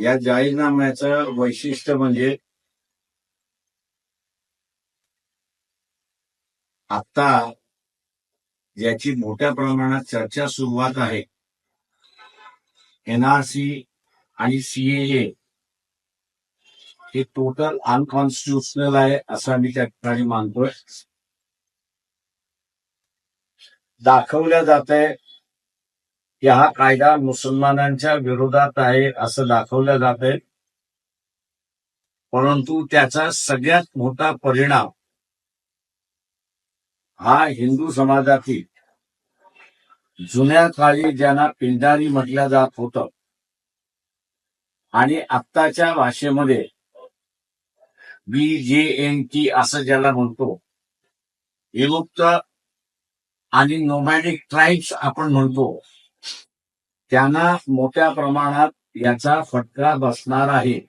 या जाहीरनाम्याचं वैशिष्ट्य म्हणजे आता याची मोठ्या प्रमाणात चर्चा सुरुवात आहे. एनआरसी आणि सीएए हे टोटल अनकॉन्स्टिट्युशनल आहे असं मी त्या ठिकाणी मानतोय. दाखवल्या जात आहे की हा कायदा मुसलमानांच्या विरोधात आहे असं दाखवलं जात आहे. परंतु त्याचा सगळ्यात मोठा परिणाम हा हिंदू समाजातील जुन्या काळी ज्यांना पिंडारी म्हटलं जात होत आणि आत्ताच्या भाषेमध्ये बी जे एन टी असं ज्याला म्हणतो विमुक्त आणि नोमॅडिक ट्राईब्स आपण म्हणतो. त्यांना मोठ्या प्रमाणात याचा फटका बसणार आहे.